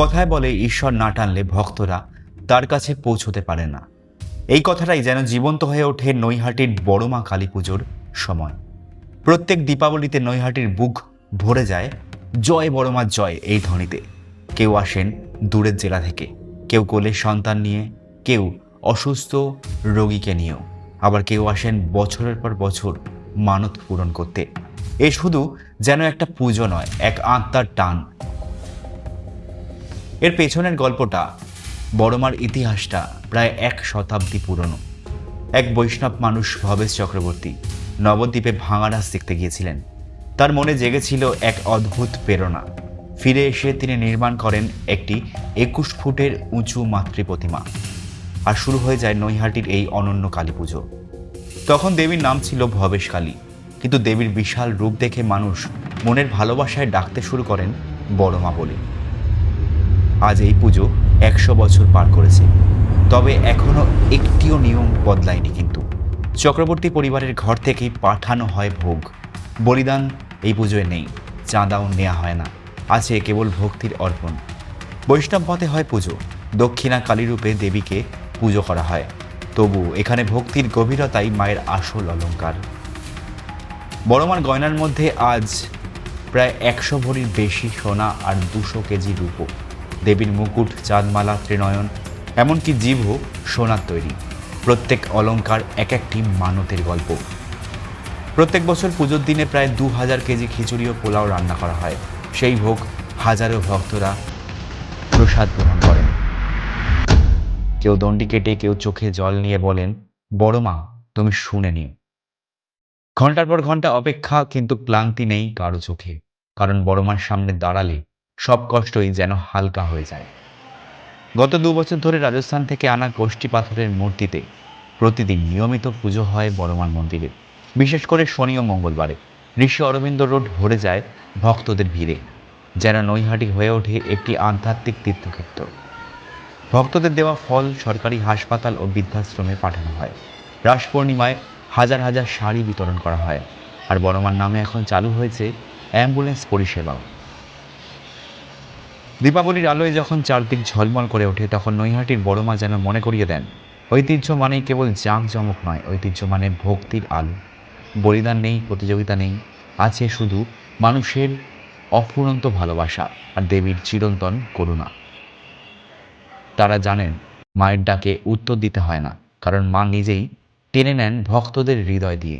কথায় বলে, ঈশ্বর না টানলে ভক্তরা তার কাছে পৌঁছতে পারে না। এই কথাটাই যেন জীবন্ত হয়ে ওঠে নৈহাটির বড়মা কালী পুজোর সময়। প্রত্যেক দীপাবলিতে নৈহাটির বুক ভরে যায়, জয় বড়মা, জয়! এই ধ্বনিতে। কেউ আসেন দূরের জেলা থেকে, কেউ কোলে সন্তান নিয়ে, কেউ অসুস্থ রোগীকে নিয়েও। আবার কেউ আসেন বছরের পর বছর মানত পূরণ করতে। এ শুধু যেন একটা পুজো নয়, এক আত্মার টান। এর পেছনের গল্পটা, বড়মার ইতিহাসটা প্রায় এক শতাব্দী পুরনো। এক বৈষ্ণব মানুষ ভবেশ চক্রবর্তী নবদ্বীপে ভাঙারাস দেখতে গিয়েছিলেন। তার মনে জেগেছিল এক অদ্ভুত প্রেরণা। ফিরে এসে তিনি নির্মাণ করেন একটি একুশ ফুটের উঁচু মাতৃ প্রতিমা আর শুরু হয়ে যায় নৈহাটির এই অনন্য কালী পুজো। তখন দেবীর নাম ছিল ভবেশ কালী, কিন্তু দেবীর বিশাল রূপ দেখে মানুষ মনের ভালোবাসায় ডাকতে শুরু করেন বড়মা বলে। আজ এই পুজো একশো বছর পার করেছে। তবে এখনও একটিও নিয়ম বদলায়নি কিন্তু। চক্রবর্তী পরিবারের ঘর থেকেই পাঠানো হয় ভোগ। বলিদান এই পুজোয় নেই, চাঁদাও নেওয়া হয় না, আছে কেবল ভক্তির অর্পণ। বৈষ্ণব মতে হয় পুজো, দক্ষিণা কালীরূপে দেবীকে পুজো করা হয়। তবু এখানে ভক্তির গভীরতাই মায়ের আসল অলংকার বড়মার গয়নার মধ্যে আজ প্রায় একশো ভরির বেশি সোনা আর দুশো কেজি রূপো। দেবীর মুকুট, চাঁদমালা, ত্রিনয়ন, এমনকি জীব জীবও সোনার তৈরি। প্রত্যেক অলংকার এক একটি মানতের গল্প। প্রত্যেক বছর পুজোর দিনে প্রায় দু হাজার কেজি খিচুড়ি ও পোলাও রান্না করা হয়। সেই ভোগ হাজারো ভক্তরা প্রসাদ গ্রহণ করেন। কেউ দণ্ডি কেটে, কেউ চোখে জল নিয়ে বলেন, বড় মা, তুমি শুনে নিও। ঘণ্টার পর ঘণ্টা অপেক্ষা, কিন্তু ক্লান্তি নেই কারও চোখে। কারণ বড় মার সামনে দাঁড়ালে সব কষ্টই যেন হালকা হয়ে যায়। গত দু বছর ধরে রাজস্থান থেকে আনা গোষ্ঠী পাথরের মূর্তিতে প্রতিদিন নিয়মিত পুজো হয় বড়মার মন্দিরে। বিশেষ করে শনি ও মঙ্গলবারে। ঋষি অরবিন্দ রোড ভরে যায় ভক্তদের ভিড়ে, যেন নৈহাটি হয়ে ওঠে একটি আধ্যাত্মিক তীর্থক্ষেত্র। ভক্তদের দেওয়া ফল সরকারি হাসপাতাল ও বৃদ্ধাশ্রমে পাঠানো হয়। রাস পূর্ণিমায় হাজার হাজার শাড়ি বিতরণ করা হয়। আর বড়মার নামে এখন চালু হয়েছে অ্যাম্বুলেন্স পরিষেবাও। দীপাবলির আলোয় যখন চারদিক ঝলমল করে ওঠে, তখন নৈহাটির বড় মা যেন মনে করিয়ে দেন, ঐতিহ্য মানেই কেবল জাঁকজমক নয়, ঐতিহ্য মানে ভক্তির আলো। বলিদান নেই, প্রতিযোগিতা নেই, আছে শুধু মানুষের অফুরন্ত ভালোবাসা আর দেবীর চিরন্তন করুণা। তারা জানেন, মায়ের ডাকে উত্তর দিতে হয় না, কারণ মা নিজেই টেনে নেন ভক্তদের হৃদয় দিয়ে।